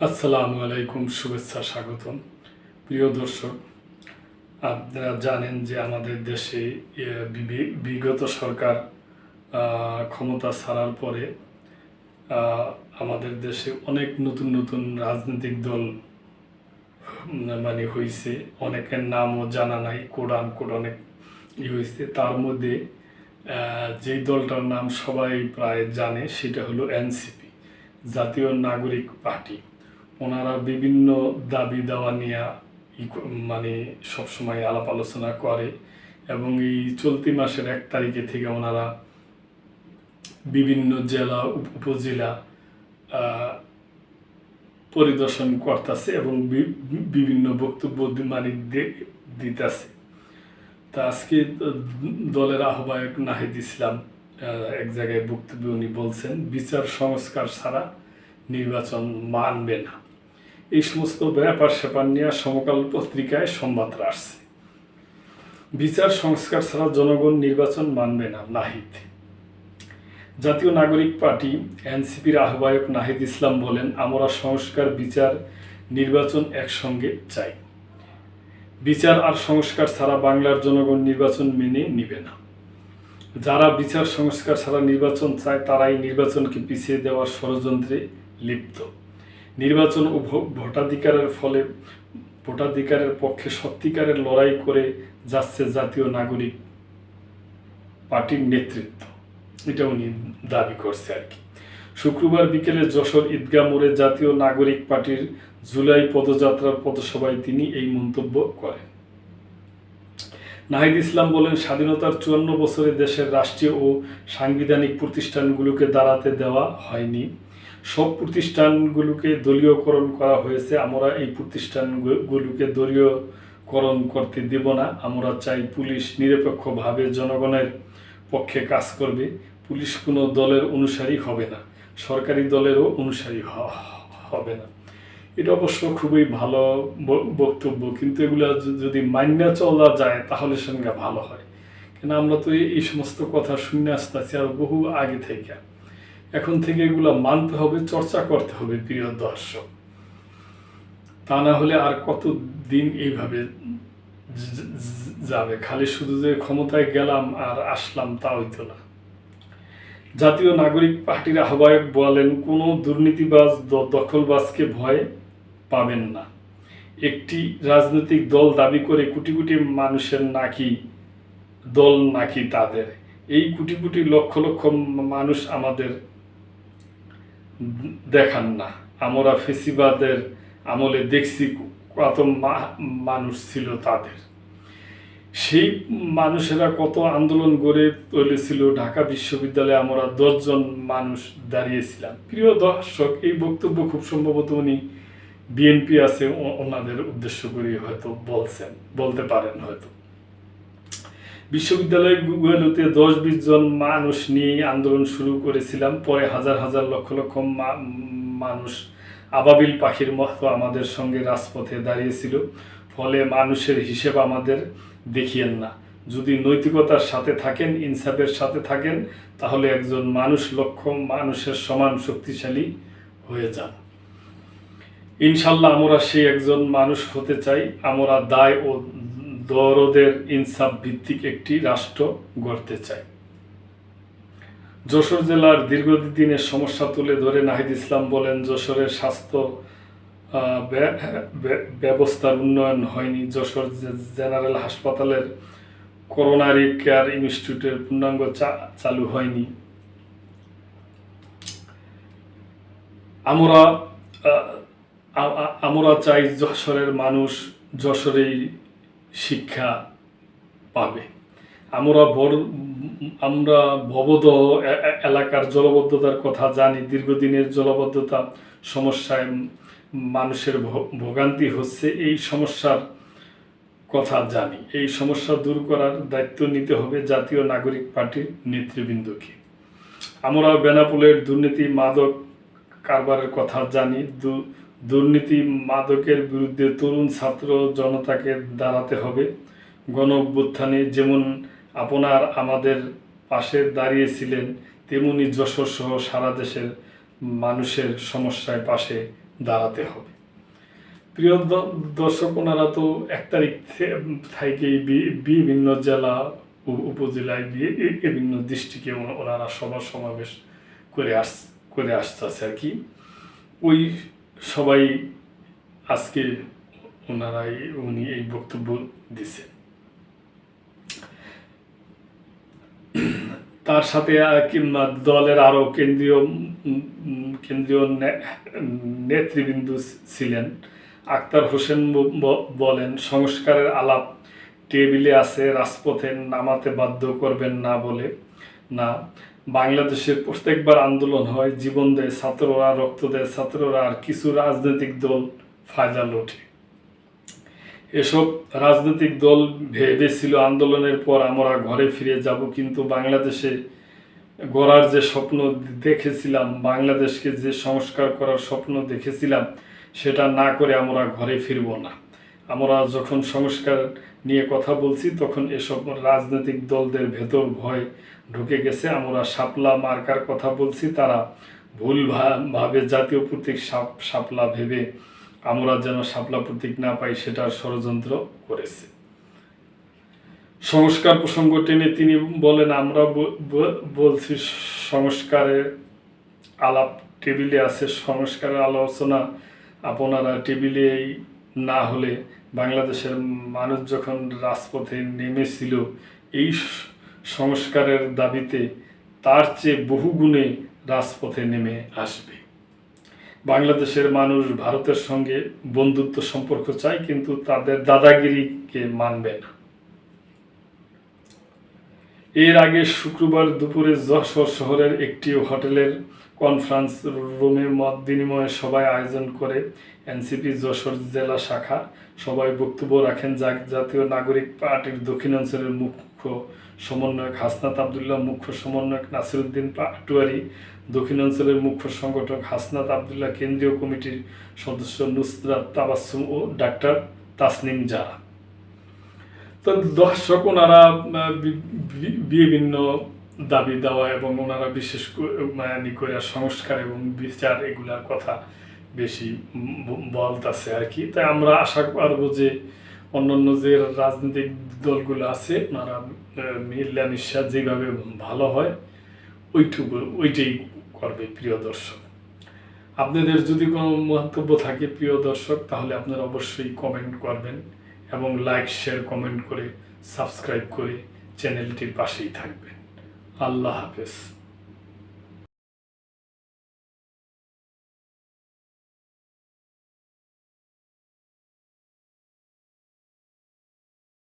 আসসালামু আলাইকুম, শুভেচ্ছা, স্বাগতম। প্রিয় দর্শক, আপনারা জানেন যে আমাদের দেশে বিগত সরকার ক্ষমতা ছাড়ার পরে আমাদের দেশে অনেক নতুন নতুন রাজনৈতিক দল মানে হয়েছে অনেকের নামও জানা নাই কোরআন কোড অনেক ই হয়েছে তার মধ্যে যেই দলটার নাম সবাই প্রায় জানে, সেটা হলো এনসিপি জাতীয় নাগরিক পার্টি। ওনারা বিভিন্ন দাবি দাওয়া নিয়ে মানে সবসময় আলাপ আলোচনা করে এবং এই চলতি মাসের এক তারিখে থেকে ওনারা বিভিন্ন জেলা উপজেলা পরিদর্শন করতেছে এবং বিভিন্ন বক্তব্য মানে দিতেছে। তা আজকে দলের আহ্বায়ক নাহিদ ইসলাম এক জায়গায় বক্তব্য উনি বলছেন, বিচার সংস্কার ছাড়া নির্বাচন মানবে না। এই সমস্ত ব্যাপার স্যাপার নিয়ে সমকাল পত্রিকায় সংবাদ আসছে বিচার সংস্কার ছাড়া জনগণ নির্বাচন মানবে না, নাহিদ। জাতীয় নাগরিক পার্টি, এনসিপির আহ্বায়ক নাহিদ ইসলাম বলেন, আমরা সংস্কার, বিচার, নির্বাচন একসঙ্গে চাই। বিচার আর সংস্কার ছাড়া বাংলার জনগণ নির্বাচন মেনে নিবে না। যারা বিচার, সংস্কার ছাড়া নির্বাচন চায়, তারাই নির্বাচনকে পিছিয়ে দেওয়ার ষড়যন্ত্রে লিপ্ত। নির্বাচন ও ভোটাধিকারের ফলে ভোটাধিকারের পক্ষে সত্যিকারের লড়াই করে যাচ্ছে জাতীয় নাগরিক পার্টির নেতৃত্ব। এটা উনি দাবি করছে আর কি। শুক্রবার বিকেলে যশোর ঈদগাহ মোড়ে জাতীয় নাগরিক পার্টির জুলাই পদযাত্রার পদসভায় তিনি এই মন্তব্য করেন। নাহিদ ইসলাম বলেন, স্বাধীনতার চুয়ান্ন বছরে দেশের রাষ্ট্রীয় ও সাংবিধানিক প্রতিষ্ঠানগুলোকে দাঁড়াতে দেওয়া হয়নি। সব প্রতিষ্ঠানগুলোকে দলীয়করণ করা হয়েছে। আমরা এই প্রতিষ্ঠানগুলোকে দলীয়করণ করতে দেব না। আমরা চাই পুলিশ নিরপেক্ষভাবে জনগণের পক্ষে কাজ করবে। পুলিশ কোনো দলের অনুসারী হবে না। সরকারি দলেরও অনুসারী হবে না। এটা অবশ্য খুবই ভালো বক্তব্য। কিন্তু এগুলো যদি মান্য চলা যায়, তাহলে সঙ্গে ভালো হয়। কেন আমরা তো এই সমস্ত কথা শুনে আসতেছি আর বহু আগে থেকে। এখন থেকে এগুলো মানতে হবে, চর্চা করতে হবে, প্রিয় দর্শক। তা না হলে আর কত দিন এইভাবে যাবে? খালি শুধু যে ক্ষমতায় গেলাম আর আসলাম তা হইতো না। জাতীয় নাগরিক পার্টির আহ্বায়ক বলেন, কোনো দুর্নীতিবাজ দখলবাজকে ভয় পাবেন না। একটি রাজনৈতিক দল দাবি করে কোটি কোটি মানুষের নাকি দল নাকি তাদের। এই কোটি কোটি লক্ষ লক্ষ মানুষ আমাদের দেখান না। আমরা ফেসিবাদের আমলে দেখছি কত মানুষ ছিল তাদের। সেই মানুষেরা কত আন্দোলন গড়ে তুলেছিল। ঢাকা বিশ্ববিদ্যালয়ে আমরা দশজন মানুষ দাঁড়িয়েছিলাম। প্রিয় দর্শক, এই বক্তব্য খুব সম্ভবত উনি বিএনপি আছে ওনাদের উদ্দেশ্য করে হয়তো বলছেন, বলতে পারেন হয়তো। বিশ্ববিদ্যালয়গুলোতে দশ বিশ জন মানুষ নিয়ে আন্দোলন শুরু করেছিলাম। পরে হাজার হাজার লক্ষ লক্ষ মানুষ আবাবিল পাখির মতো আমাদের সঙ্গে রাজপথে দাঁড়িয়েছিল। ফলে মানুষের হিসেব আমাদের দেখিয়েন না। যদি নৈতিকতার সাথে থাকেন, ইনসাফের সাথে থাকেন, তাহলে একজন মানুষ লক্ষ মানুষের সমান শক্তিশালী হয়ে যান। ইনশাল্লাহ আমরা সেই একজন মানুষ হতে চাই। আমরা দায় ও দরদের ইনসাফ ভিত্তিক একটি রাষ্ট্র গড়তে চাই যশোর জেলার দীর্ঘদিনের সমস্যা তুলে ধরে নাহিদ ইসলাম বলেন, যশোরের স্বাস্থ্য ব্যবস্থার উন্নয়ন হয়নি। যশোর জেনারেল হাসপাতালের করোনারি কেয়ার ইনস্টিটিউটের পূর্ণাঙ্গ চালু হয়নি। আমরা আমরা চাই যশোরের মানুষ যশোরেই শিক্ষা পাবে। আমরা বড় আমরা ভবদহ এলাকার জলবদ্ধতার কথা জানি, দীর্ঘদিনের জলবদ্ধতা সমস্যায় মানুষের ভোগান্তি হচ্ছে, এই সমস্যার কথা জানি। এই সমস্যা দূর করার দায়িত্ব নিতে হবে জাতীয় নাগরিক পার্টির নেতৃবৃন্দকে। আমরা বেনাপুলের দুর্নীতি মাদক কারবারের কথা জানি দুর্নীতি মাদকের বিরুদ্ধে তরুণ ছাত্র জনতাকে দাঁড়াতে হবে। গণ অভ্যুত্থানে যেমন আপনার আমাদের পাশে দাঁড়িয়েছিলেন, তেমনি যশোর সহ সারা দেশের মানুষের সমস্যায় পাশে দাঁড়াতে হবে। প্রিয় দর্শক, ওনারা তো এক তারিখ থেকেই বিভিন্ন জেলা উপজেলায় এ- বিভিন্ন দৃষ্টিকে ওনারা সভা সমাবেশ করে আস, করে আসতেছে আর কি। ওই সবাই আজকে ওনারাই, উনি এই বক্তব্য দিছে তার সাথে দলের আরও কেন্দ্রীয় কেন্দ্রীয় নেতৃবৃন্দ ছিলেন। আক্তার হোসেন বলেন, সংস্কারের আলাপ টেবিলে আছে, রাজপথে নামাতে বাধ্য করবেন না বলে, না। বাংলাদেশের প্রত্যেকবার আন্দোলন হয়, জীবন দেয়, ছাত্ররা, রক্ত দেয়, ছাত্ররা আর কিছু রাজনৈতিক দল ফায়দা লোটে এসব রাজনৈতিক দল ভেবেছিল আন্দোলনের পর আমরা ঘরে ফিরে যাব, কিন্তু বাংলাদেশে গড়ার যে স্বপ্ন দেখেছিলাম, বাংলাদেশকে যে সংস্কার করার স্বপ্ন দেখেছিলাম, সেটা না করে আমরা ঘরে ফিরব না। আমরা যখন সংস্কার নিয়ে কথা বলছি, তখন এসব রাজনৈতিক দলদের ভেতর ভয় ঢুকে গেছে। আমরা শাপলা মার্কার কথা বলছি, তারা ভুল ভাবে, জাতীয় প্রতীক সাপ শাপলা ভেবে আমরা যেন শাপলা প্রতীক না পাই সেটার ষড়যন্ত্র করেছে। সংস্কার প্রসঙ্গ টেনে তিনি বলেন, আমরা বলছি সংস্কারের আলাপ টেবিলে আছে। সংস্কারের আলোচনা আপনারা টেবিলেই না হলে বাংলাদেশের মানুষ যখন রাজপথে নেমেছিল, এই সংস্কারের দাবিতে তার চেয়ে বহুগুণে রাজপথে নেমে আসবে। বাংলাদেশের মানুষ ভারতের সঙ্গে বন্ধুত্ব সম্পর্ক চায়, কিন্তু তাদের দাদাগিরিকে মানবে না। এর আগে শুক্রবার দুপুরে যশোর শহরের একটি হোটেলের কনফারেন্স রুমে মত বিনিময়ে সবাই আয়োজন করে এনসিপি যশোর জেলা শাখা। সবাই বক্তব্য রাখেন জা- জাতীয় নাগরিক পার্টির দক্ষিণাঞ্চলের মুখ্য সমন্বয়ক হাসনাত আবদুল্লাহ, মুখ্য সমন্বয়ক নাসিরুদ্দিন পাটোয়ারি দক্ষিণাঞ্চলের মুখ্য সংগঠক হাসনাত আবদুল্লাহ, কেন্দ্রীয় কমিটির সদস্য নুসরাত তাবাসুম ও ডাক্তার তাসনিম জারা। তো দর্শক, ওনারা বিভিন্ন দাবি দেওয়া এবং ওনারা বিশেষ করে মানে করে সংস্কার এবং বিচার এগুলার কথা বেশি বলতাছে আর কি। তাই আমরা আশা করব যে অন্যান্য যে রাজনৈতিক দলগুলো আছে ওনারা আহ, মিলামিশা যেভাবে ভালো হয় ওইটুকু ওইটাই করবে প্রিয় দর্শক। আপনাদের যদি কোনো মন্তব্য থাকে প্রিয় দর্শক তাহলে আপনারা অবশ্যই কমেন্ট করবেন এবং লাইক শেয়ার কমেন্ট করে সাবস্ক্রাইব করে চ্যানেলটির পাশেই থাকবেন। আল্লাহ হাফেজ।